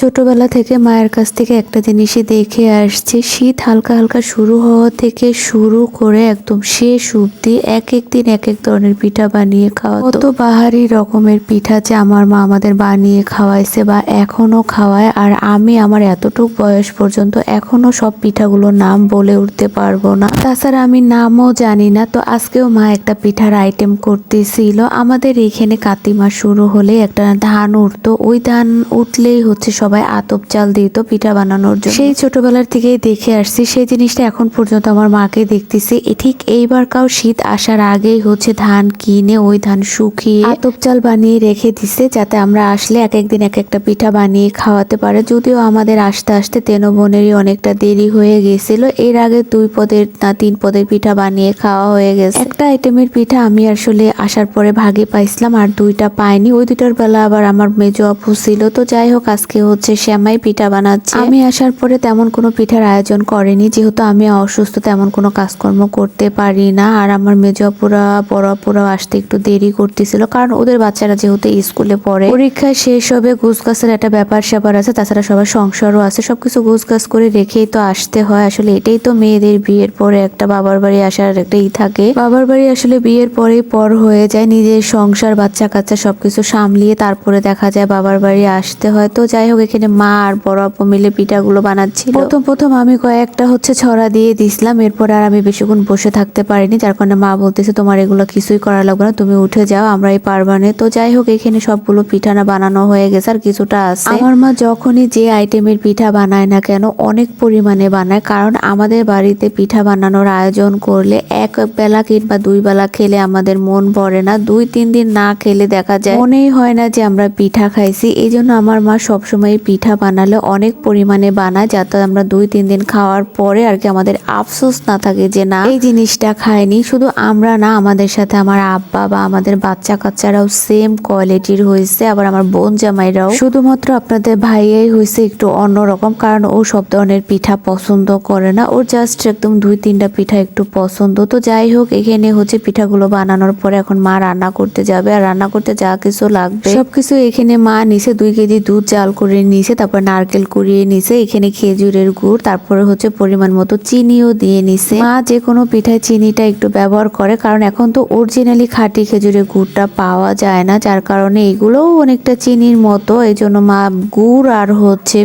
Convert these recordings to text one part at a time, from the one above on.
ছোটবেলা থেকে মায়ের কাছ থেকে একটা জিনিসই দেখে আসছি। শীত হালকা হালকা শুরু হওয়া থেকে শুরু করে একদম শেষ অবধি এক এক দিন এক এক ধরনের পিঠা বানিয়ে খাওয়া। কত বাহারি রকমের পিঠা যে আমার মা আমাদের বানিয়ে খাওয়াইছে বা এখনও খাওয়ায়। আর আমি আমার এতটুক বয়স পর্যন্ত এখনও সব পিঠাগুলোর নাম বলে উঠতে পারব না। তাছাড়া আমি নামও জানি না, তো আজকেও মা একটা পিঠার আইটেম করতেছিল। আমাদের এখানে কাতিমা শুরু হলে একটা ধান উঠতো। ওই ধান উঠলেই হচ্ছে সবাই আতপ চাল দিত পিঠা বানানোর জন্য। সেই ছোটবেলার থেকেই দেখে আসছি, সেই জিনিসটা এখন পর্যন্ত আমার মাকে দেখতেছি। ঠিক এইবার কাউ শীত আসার আগেই হচ্ছে ধান কিনে, ওই ধান শুকিয়ে আতপ চাল বানিয়ে রেখে দিছে, যাতে আমরা আসলে এক একদিন এক একটা পিঠা বানিয়ে খাওয়াতে পারে। যদিও আমাদের আসতে আসতে তেনো বোনেরই অনেকটা দেরি হয়ে গেছিল। এর আগে দুই পদের না তিন পদের পিঠা বানিয়ে খাওয়া হয়ে গেছে। একটা আইটেমের পিঠা আমি আসলে আসার পরে ভাগে পাইছিলাম, আর দুইটা পাইনি। ওই দুইটার বেলা আবার আমার মেজো আপু ছিল। তো যাই হোক, আজকে হচ্ছে শ্যামাই পিঠা বানাচ্ছে। আমি আসার পরে তেমন কোনো পিঠার আয়োজন করেনি, যেহেতু আমি অসুস্থ, তেমন কোনো কাজকর্ম করতে পারি না। আর আমার মেজো আপুরা, বড় আপুরাও আসতে একটু দেরি করতেছিল, কারণ ওদের বাচ্চারা যেহেতু স্কুলে পড়ে, পরীক্ষা শেষ হবে গুছগাছের একটা ব্যাপার স্যাপার আছে, তাছাড়া সবার সংসারও আছে, সবকিছু গুছগাছ করে রেখেই তো আসতে হয়। আসলে এটাই তো মেয়েদের বিয়ের পরে একটা বাবার বাড়ি আসার একটা ই থাকে। বাবার বাড়ি আসলে বিয়ের পরেই পর হয়ে যায়, নিজের সংসার বাচ্চা কাচ্চা সবকিছু সামলিয়ে তারপরে দেখা যায় বাবার বাড়ি আসতে হয়। তো যাই হোক এখানে মা আর বড় আপু মিলে পিঠাগুলো বানাচ্ছিল। প্রথম প্রথম আমি কয়েকটা হচ্ছে ছড়া দিয়ে দিছিলাম, এরপর আর আমি বেশিক্ষণ বসে থাকতে পারিনি, যার কারণে মা বলতেছে, তোমার এগুলো কিছুই করা লাগবে না, তুমি উঠে যাও, আমরা এই পারবানে তো যাই হোক, এখানে সবগুলো পিঠা না বানানো হয়ে গেছে, আর কিছুটা আছে। আমার মা যখনই যে আইটেমের পিঠা বানায় না কেন, অনেক পরিমাণে বানায়, কারণ আমাদের বাড়িতে পিঠা বানানোর আয়োজন করলে এক বেলা কিংবা দুই বেলা খেলে আমাদের মন ভরে না, দুই তিন দিন না খেলে দেখা যায়। মনেই হয় না যে আমরা পিঠা খাইছি, এই জন্য আমার মা সবসময় পিঠা বানালে অনেক পরিমাণে বানায়, যাতে আমরা দুই, তিন দিন খাওয়ার পরে আর কি আমাদের আফসোস না থাকে যে না, এই জিনিসটা খাইনি। শুধু আমরা না, আমাদের সাথে আমার আব্বা বা আমাদের বাচ্চা কাচ্চারাও সেম কোয়ালিটির হয়েছে আবার আমার বোন জামাইরাও। শুধুমাত্র আপনাদের ভাইয়াই হয়েছে একটু অন্যরকম, কারণ ও সব ধরনের পিঠা পছন্দ করে না। ওর জাস্ট একদম দুই, তিনটা পিঠা একটু পছন্দ। তো যাই হোক, এখানে হচ্ছে পিঠাগুলো বানানোর পরে এখন মা রান্না করতে যাবে, আর রান্না করতে যা কিছু লাগবে, সবকিছু এখানে মা নিচে দুই কেজি দুধ জাল করে নিছে তারপর নারকেল কুড়িয়ে নিছে এখানে খেজুরের গুড়, তারপরে হচ্ছে পরিমাণ মতো চিনিও দিয়ে নিছে মা যে কোনো পিঠায় চিনিটা একটু ব্যবহার করে, কারণ এখন তো অরিজিনালি খাঁটি খেজুরের গুড়টা পাওয়া যায় না, যার কারণে এগুলোও অনেকটা চিনির মতো। এই জন্য মা গুড় আর হচ্ছে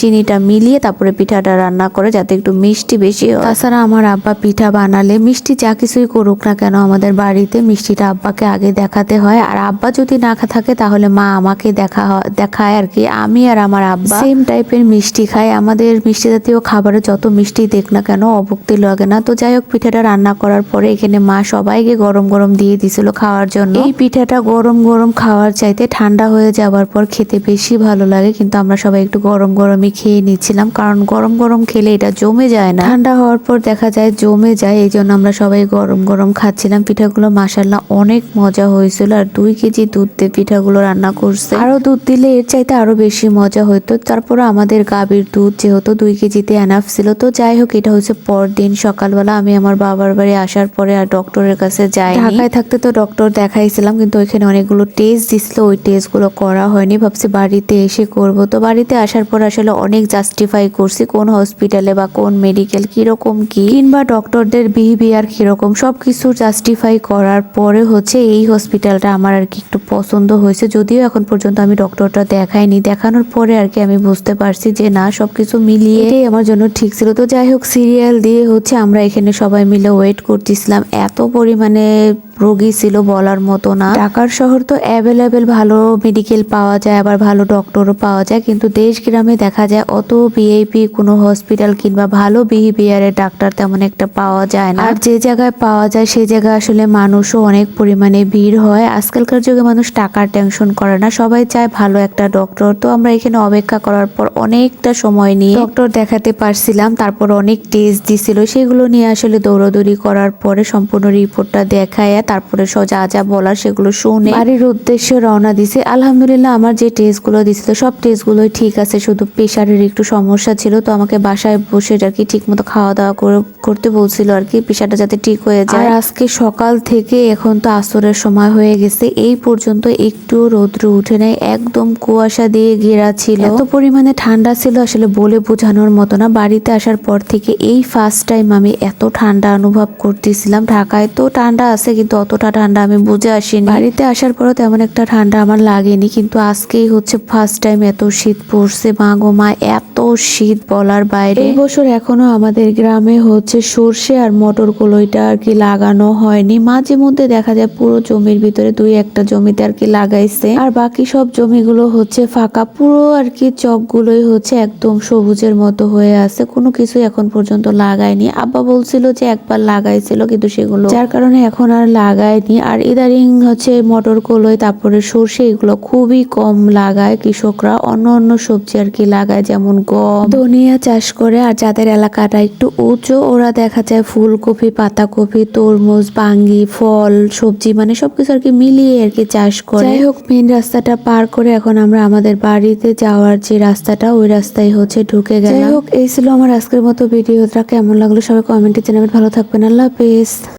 চিনিটা মিলিয়ে তারপরে পিঠাটা রান্না করে, যাতে একটু মিষ্টি বেশি হয়। তাছাড়া আমার আব্বা পিঠা বানালে, মিষ্টি যা কিছুই করুক না কেন আমাদের বাড়িতে মিষ্টিটা আব্বাকে আগে দেখাতে হয়। আর আব্বা যদি না থাকে, তাহলে মা আমাকে দেখা দেখায় আর কি। আমি আর আমার আব্বা। সেম টাইপের মিষ্টি খাই আমাদের মিষ্টি জাতীয় খাবারে যত মিষ্টি দেখ না কেন অভুক্তি লাগে না। তো যাই হোক পিঠাটা রান্না করার পরে এখানে মা সবাইকে গরম গরম দিয়ে দিছিল খাওয়ার জন্য। এই পিঠাটা গরম গরম খাওয়ার চাইতে ঠান্ডা হয়ে যাওয়ার পর খেতে বেশি ভালো লাগে। কিন্তু আমরা সবাই একটু গরম গরমই খেয়ে নিচ্ছিলাম। কারণ গরম গরম খেলে এটা জমে যায় না। ঠান্ডা হওয়ার পর দেখা যায় জমে যায়। এই জন্য আমরা সবাই গরম গরম খাচ্ছিলাম। পিঠাগুলো মাসাল্লাহ অনেক মজা হয়েছিল। আর দুই কেজি দুধ দিয়ে পিঠাগুলো রান্না করছে। আরও দুধ দিলে এর চাইতে আরও বেশি মজা হতো তারপরে আমাদের গাভীর দুধ যেহেতু দুই কেজিতে এনাফ ছিল, তো যাই হোক, এটা হচ্ছে পরদিন সকালবেলা। আমি আমার বাবার বাড়ি আসার পরে আর ডক্টরের কাছে যাই ঢাকায় থাকতে তো ডক্টর দেখাইছিলাম, কিন্তু ওইখানে অনেকগুলো টেস্ট দিছিল, ওই টেস্টগুলো করা হয়নি। ভাবছি বাড়িতে এসে করব। তো বাড়িতে আসার পর আসলে অনেক জাস্টিফাই করছি, কোন হসপিটালে বা কোন মেডিকেল কীরকম কি, কিংবা ডক্টরদের বিহেভিয়ার কীরকম সব কিছু জাস্টিফাই করার পরে হচ্ছে এই হসপিটালটা আমার আর কি একটু পছন্দ হয়েছে। যদিও এখন পর্যন্ত আমি ডক্টরটা দেখাইনি। দেখানোর পরে আর কি আমি বুঝতে পারছি যে না, সবকিছু মিলিয়ে এটাই আমার জন্য ঠিক ছিল। তো যাই হোক সিরিয়াল দিয়ে হচ্ছে আমরা এখানে সবাই মিলে ওয়েট করতেছিলাম। এত পরিমাণে রোগী ছিল বলার মতো না। ঢাকার শহর তো অ্যাভেলেবেল ভালো মেডিকেল পাওয়া যায়, আবার ভালো ডক্টরও পাওয়া যায়, কিন্তু দেশ গ্রামে দেখা যায় অত ভিআইপি কোনো হসপিটাল কিংবা ভালো বিহেভিয়ারের ডাক্তার তেমন একটা পাওয়া যায় না। আর যে জায়গায় পাওয়া যায় সেই জায়গায় আসলে মানুষও অনেক পরিমাণে ভিড় হয়। আজকালকার যুগে মানুষ টাকার টেনশন করে না, সবাই চায় ভালো একটা ডক্টর তো আমরা এখানে অপেক্ষা করার পর অনেকটা সময় নিয়ে ডক্টর দেখাতে পারছিলাম, তারপর অনেক টেস্ট দিছিল। সেগুলো নিয়ে আসলে দৌড়াদৌড়ি করার পরে সম্পূর্ণ রিপোর্টটা দেখায়। তারপরে যা যা বলার সেগুলো শুনে বাড়ির উদ্দেশ্যে রওনা দিছে। আলহামদুলিল্লাহ আমার যে টেস্টগুলো দিছিল, সব টেস্টগুলোই ঠিক আছে, শুধু প্রেশারের একটু সমস্যা ছিল, তো আমাকে বাসায় বসে আর কি ঠিক মতো খাওয়া দাওয়া করে- করতে বলছিল আর কি, প্রেশারটা যাতে ঠিক হয়ে যায়। আজকে সকাল থেকে এখন তো আসরের সময় হয়ে গেছে, এই পর্যন্ত একটু রৌদ্র উঠে নেই, একদম কুয়াশা দিয়ে ঘেরা ছিল। এত পরিমাণে ঠান্ডা ছিল, আসলে বলে বোঝানোর মতো না। বাড়িতে আসার পর থেকে এই ফার্স্ট টাইম আমি এত ঠান্ডা অনুভব করতেছিলাম। ঢাকায় তো ঠান্ডা আছে, কিন্তু অতটা ঠান্ডা আমি বুঝে আসিনি। বাড়িতে আসার পরও তেমন একটা ঠান্ডা আমার লাগেনি, কিন্তু আজকেই হচ্ছে ফার্স্ট টাইম এত শীত পড়ছে। মা গো, মা, এত শীত বলার বাইরে। এই বছর এখনও আমাদের গ্রামে হচ্ছে সর্ষে আর মটর কলইটা আর কি লাগানো হয়নি। মাঝে মধ্যে দেখা যায় পুরো জমির ভিতরে দুই একটা জমিতে আর কি লাগাইছে। আর বাকি সব জমিগুলো হচ্ছে ফাঁকা, পুরো আর কি চকগুলোই হচ্ছে একদম সবুজের মতো হয়ে আছে। কোনো কিছু এখন পর্যন্ত লাগায়নি। আব্বা বলছিল যে একবার লাগাইছিল, কিন্তু সেগুলো যার কারণে এখন আর লাগায়নি আর ইদারিং হচ্ছে মটর কলই, তারপরে সর্ষে এগুলো খুবই কম লাগায় কৃষকরা। অন্য অন্য সবজি আর কি লাগায়, যেমন গম। ধনিয়া চাষ করে, আর যাদের এলাকাটা একটু উঁচু, ওরা দেখা যায় ফুলকপি, পাতাকপি, তরমুজ, বাঙ্গি, ফল, সবজি মানে সবকিছু আর কি মিলিয়ে আর কি চাষ করে। যাই হোক মেন রাস্তাটা পার করে এখন আমরা আমাদের বাড়িতে যাওয়ার যে রাস্তাটা, ওই রাস্তায় হচ্ছে ঢুকে গেলাম। যাই হোক, এই ছিল আমার আজকের মতো ভিডিওটা কেমন লাগল সবাই কমেন্টে জানাবেন। ভালো থাকবেন। আল্লাহ হাফেজ।